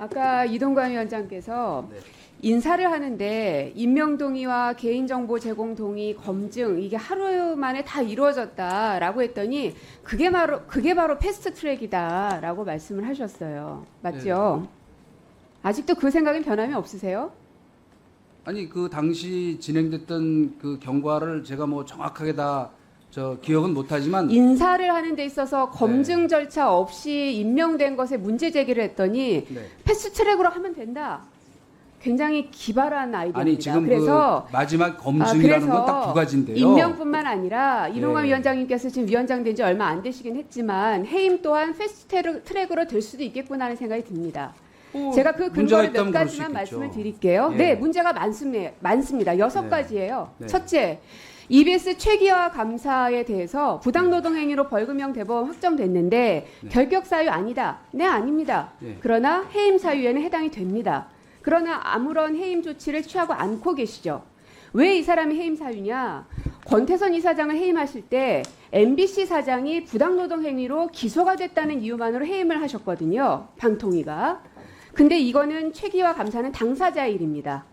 아까 이동관 위원장께서 네. 인사를 하는데 임명 동의와 개인 정보 제공 동의 검증 이게 하루 만에 다 이루어졌다라고 했더니 그게 바로 그게 바로 패스트 트랙이다라고 말씀을 하셨어요. 맞죠? 아직도 그 생각은 변함이 없으세요? 아니 그 당시 진행됐던 그 경과를 제가 뭐 정확하게 다 저 기억은 못하지만 인사를 하는 데 있어서 네. 검증 절차 없이 임명된 것에 문제 제기를 했더니 네. 패스트 트랙으로 하면 된다. 굉장히 기발한 아이디어입니다. 아니 지금 그래서 그 마지막 아, 검증이라는 그래서 건딱 두 가지인데요. 임명뿐만 아니라 이동관 예. 위원장님께서 지금 위원장 된 지 얼마 안 되시긴 했지만 해임 또한 패스트 트랙으로 될 수도 있겠구나 하는 생각이 듭니다. 뭐 제가 그 근거를 몇 가지만. 말씀을 드릴게요. 예. 네, 문제가 많습니다. 많습니다. 여섯 네. 가지예요. 네. 첫째, EBS 최기화 감사에 대해서 부당노동 행위로 벌금형 대법원 확정됐는데 네. 결격 사유 아니다. 네, 아닙니다. 예. 그러나 해임 사유에는 해당이 됩니다. 그러나 아무런 해임 조치를 취하고 않고 계시죠. 왜 이 사람이 해임 사유냐? 권태선 이사장을 해임하실 때 MBC 사장이 부당노동 행위로 기소가 됐다는 이유만으로 해임을 하셨거든요. 방통위가. 근데 이거는 최기화 감사는 당사자의 일입니다.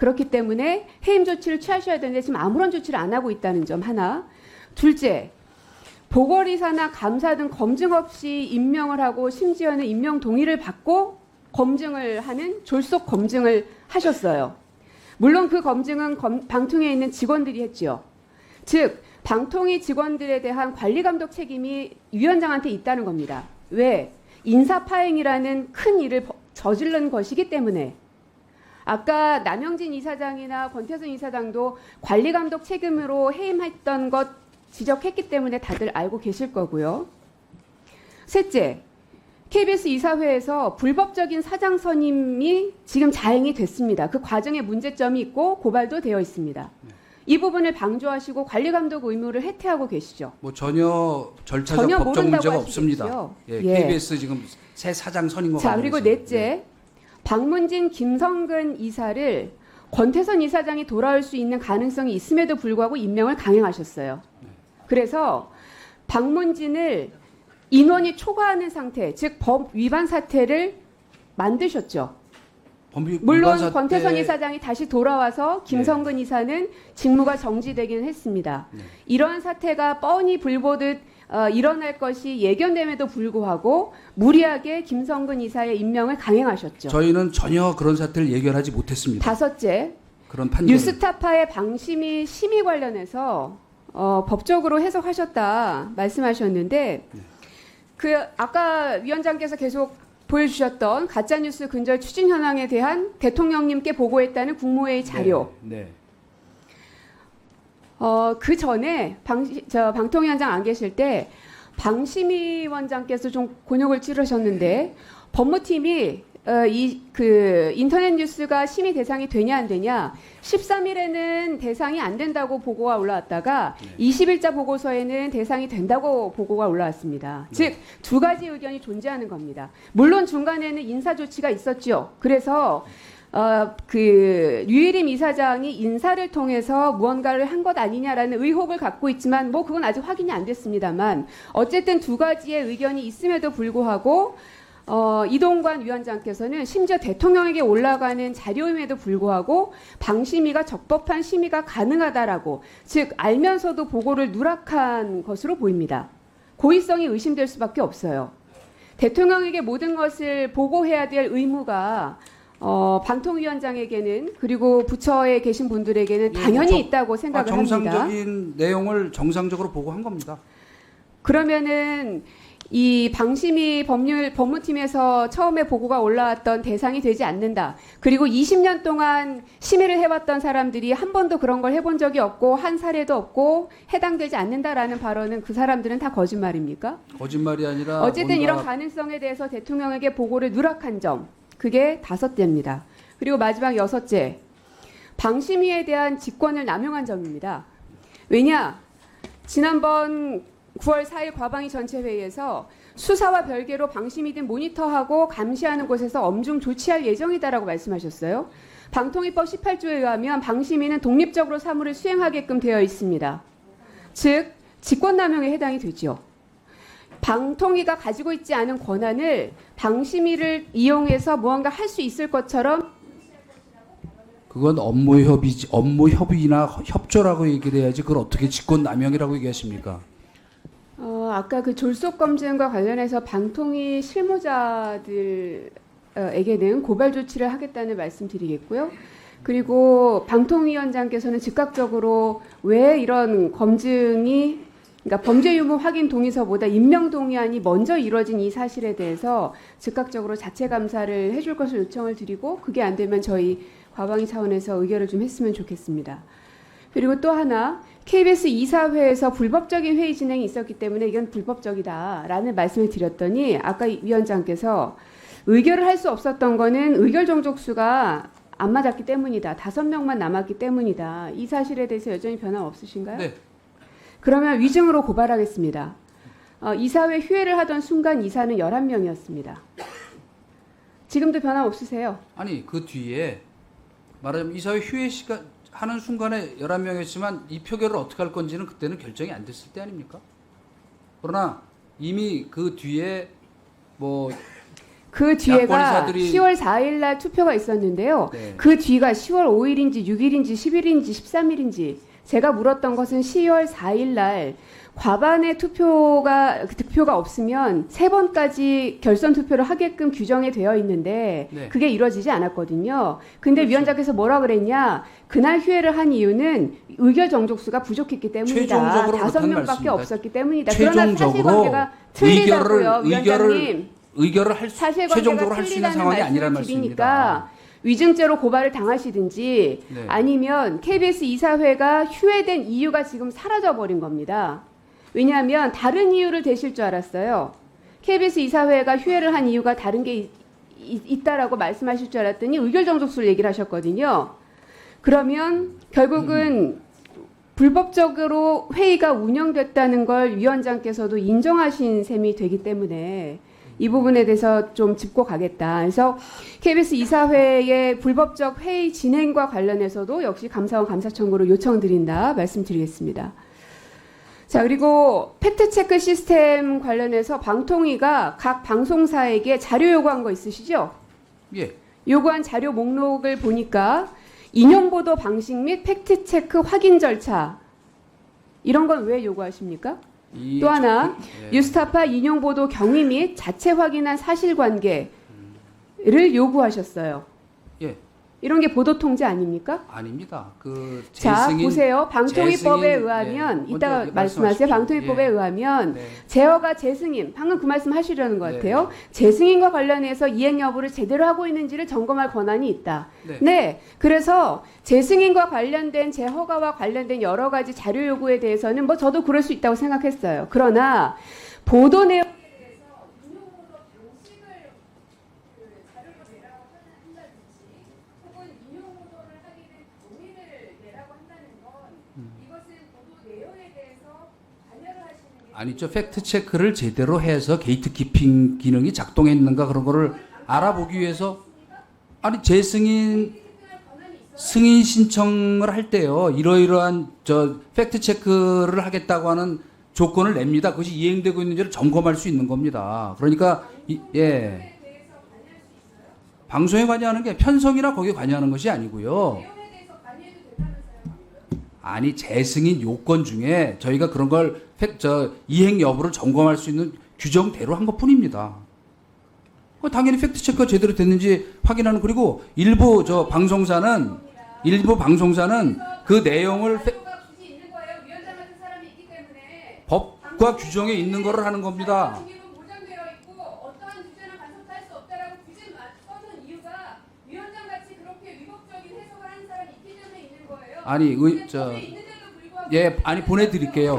그렇기 때문에 해임 조치를 취하셔야 되는데 지금 아무런 조치를 안 하고 있다는 점 하나. 둘째, 보궐이사나 감사 등 검증 없이 임명을 하고 심지어는 임명 동의를 받고 검증을 하는 졸속 검증을 하셨어요. 물론 그 검증은 검- 방통위에 있는 직원들이 했지요. 즉 방통위 직원들에 대한 관리 감독 책임이 위원장한테 있다는 겁니다. 왜? 인사 파행이라는 큰 일을 버- 저지른 것이기 때문에 아까 남영진 이사장이나 권태선 이사장도 관리 감독 책임으로 해임했던 것 지적했기 때문에 다들 알고 계실 거고요. 셋째, KBS 이사회에서 불법적인 사장 선임이 지금 자행이 됐습니다. 그 과정에 문제점이 있고 고발도 되어 있습니다. 이 부분을 방조하시고 관리 감독 의무를 해태하고 계시죠. 뭐 전혀 절차적 전혀 법적 문제가 하시겠지요. 없습니다. 예, 예. KBS 지금 새 사장 선임과 자, 그리고 관련해서. 넷째, 박문진, 김성근 이사를 권태선 이사장이 돌아올 수 있는 가능성이 있음에도 불구하고 임명을 강행하셨어요. 그래서 박문진을 인원이 초과하는 상태, 즉 법 위반 사태를 만드셨죠. 범위 물론 사태- 권태선 이사장이 다시 돌아와서 김성근 이사는 직무가 정지되기는 했습니다. 네. 이러한 사태가 뻔히 불보듯 어, 일어날 것이 예견됨에도 불구하고 무리하게 김성근 이사의 임명을 강행하셨죠. 저희는 전혀 그런 사태를 예견하지 못했습니다. 다섯째, 그런 판결. 뉴스타파의 방심이 심의 관련해서 어, 법적으로 해석하셨다 말씀하셨는데 네. 그 아까 위원장께서 계속 보여주셨던 가짜뉴스 근절 추진 현황에 대한 대통령님께 보고했다는 국무회의 자료 네. 네. 어, 그 전에 방, 저 방통위 원장 안 계실 때 방심위 원장께서 좀 곤욕을 치르셨는데 법무팀이 어, 이 그 인터넷 뉴스가 심의 대상이 되냐 안 되냐 13일에는 대상이 안 된다고 보고가 올라왔다가 네. 20일자 보고서에는 대상이 된다고 보고가 올라왔습니다. 네. 즉 두 가지 의견이 존재하는 겁니다. 물론 중간에는 인사 조치가 있었죠. 그래서 어, 그 류일임 이사장이 인사를 통해서 무언가를 한 것 아니냐라는 의혹을 갖고 있지만 뭐 그건 아직 확인이 안 됐습니다만 어쨌든 두 가지의 의견이 있음에도 불구하고 어, 이동관 위원장께서는 심지어 대통령에게 올라가는 자료임에도 불구하고 방심위가 적법한 심의가 가능하다라고 즉 알면서도 보고를 누락한 것으로 보입니다. 고의성이 의심될 수밖에 없어요. 대통령에게 모든 것을 보고해야 될 의무가 어, 방통위원장에게는 그리고 부처에 계신 분들에게는 예, 당연히 정- 있다고 아, 생각을 합니다. 정상적인 내용을 정상적으로 보고한 겁니다. 그러면은 이 방심위 법률 법무팀에서 처음에 보고가 올라왔던 대상이 되지 않는다. 그리고 20년 동안 심의를 해왔던 사람들이 한 번도 그런 걸 해본 적이 없고 한 사례도 없고 해당되지 않는다라는 발언은 그 사람들은 다 거짓말입니까? 거짓말이 아니라 어쨌든 뭔가 이런 가능성에 대해서 대통령에게 보고를 누락한 점 그게 다섯째입니다. 그리고 마지막 여섯째 방심위에 대한 직권을 남용한 점입니다. 왜냐 지난번 9월 4일 과방위 전체 회의에서 수사와 별개로 방심이 등 모니터하고 감시하는 곳에서 엄중 조치할 예정이다라고 말씀하셨어요. 방통위법 18조에 의하면 방심위는 독립적으로 사무를 수행하게끔 되어 있습니다. 즉 직권남용에 해당이 되죠. 방통위가 가지고 있지 않은 권한을 방심위를 이용해서 무언가 할 수 있을 것처럼 그건 업무 협의 업무 협의나 협조라고 얘기를 해야지 그걸 어떻게 직권 남용이라고 얘기하십니까? 어, 아까 그 졸속 검증과 관련해서 방통위 실무자들에게는 고발 조치를 하겠다는 말씀드리겠고요. 그리고 방통위원장께서는 즉각적으로 왜 이런 검증이 그러니까 범죄 유무 확인 동의서보다 임명 동의안이 먼저 이루어진 이 사실에 대해서 즉각적으로 자체 감사를 해줄 것을 요청을 드리고 그게 안 되면 저희 과방위 차원에서 의결을 좀 했으면 좋겠습니다. 그리고 또 하나 KBS 이사회에서 불법적인 회의 진행이 있었기 때문에 이건 불법적이다라는 말씀을 드렸더니 아까 이 위원장께서 의결을 할 수 없었던 거는 의결 정족수가 안 맞았기 때문이다. 다섯 명만 남았기 때문이다. 이 사실에 대해서 여전히 변함 없으신가요? 네. 그러면 위증으로 고발하겠습니다. 어, 이사회 휴회를 하던 순간 이사는 11명이었습니다. 지금도 변함 없으세요? 아니 그 뒤에 말하자면 이사회 휴회 시간 하는 순간에 11명이었지만 이 표결을 어떻게 할 건지는 그때는 결정이 안 됐을 때 아닙니까? 그러나 이미 그 뒤에 뭐 그 뒤에가 야권이사들이- 10월 4일 날 투표가 있었는데요. 네. 그 뒤가 10월 5일인지 6일인지 10일인지 13일인지 제가 물었던 것은 10월 4일 날 과반의 투표가 그 득표가 없으면 세 번까지 결선 투표를 하게끔 규정이 되어 있는데 네. 그게 이루어지지 않았거든요. 근데 위원장께서 뭐라 그랬냐? 그날 휴회를 한 이유는 의결 정족수가 부족했기 때문이다. 최종적으로 다섯 명밖에. 없었기 때문이다. 그러나 사실관계가 틀리다고요, 의결을- 위원장님. 의결을 할 수, 최종적으로 할 수 있는 상황이 아니라는 말씀입니다. 위증죄로 고발을 당하시든지 네. 아니면 KBS 이사회가 휴회된 이유가 지금 사라져 버린 겁니다. 왜냐하면 다른 이유를 대실 줄 알았어요. KBS 이사회가 휴회를 한 이유가 다른 게 있, 있- 있다라고 말씀하실 줄 알았더니 의결 정족수를 얘기를 하셨거든요. 그러면 결국은 불법적으로 회의가 운영됐다는 걸 위원장께서도 인정하신 셈이 되기 때문에 이 부분에 대해서 좀 짚고 가겠다. 그래서 KBS 이사회의 불법적 회의 진행과 관련해서도 역시 감사원 감사 청구를 요청드린다 말씀드리겠습니다. 자 그리고 팩트 체크 시스템 관련해서 방통위가 각 방송사에게 자료 요구한 거 있으시죠? 예. 요구한 자료 목록을 보니까 인용 보도 방식 및 팩트 체크 확인 절차 이런 건 왜 요구하십니까? 이또 하나 예. 뉴스타파 인용 보도 경위 및 자체 확인한 사실관계를 요구하셨어요. 예. 이런 게 보도 통제 아닙니까? 아닙니다. 그자 재승인 보세요. 방통위법에 재승인, 의하면 예, 이따가 말씀하세요. 방통위법에 예. 의하면 네. 제어가 재승인 방금 그 말씀 하시려는 것 네. 같아요. 재승인과 관련해서 이행 여부를 제대로 하고 있는지를 점검할 권한이 있다. 네. 네. 그래서 재승인과 관련된 재허가와 관련된 여러 가지 자료 요구에 대해서는 뭐 저도 그럴 수 있다고 생각했어요. 그러나 보도 내용 아니 저 팩트 체크를 제대로 해서 게이트 키핑 기능이 작동했는가 그런 거를 알아보기 위해서 아니 재승인 승인 신청을 할 때요 이러이러한 저 팩트 체크를 하겠다고 하는 조건을 냅니다. 그것이 이행되고 있는지를 점검할 수 있는 겁니다. 그러니까 이, 예 방송에 관여하는 게 편성이나 거기에 관여하는 것이 아니고요. 아니 재승인 요건 중에 저희가 그런 걸 팩- 저 이행 여부를 점검할 수 있는 규정대로 한 것뿐입니다. 그 당연히 팩트 체크가 제대로 됐는지 확인하는 그리고 일부 저 방송사는 일부 방송사는 그 내용을 팩- 법과 규정에 있는 거를 하는 겁니다. 아니 의, 저 예, 아니 보내드릴게요.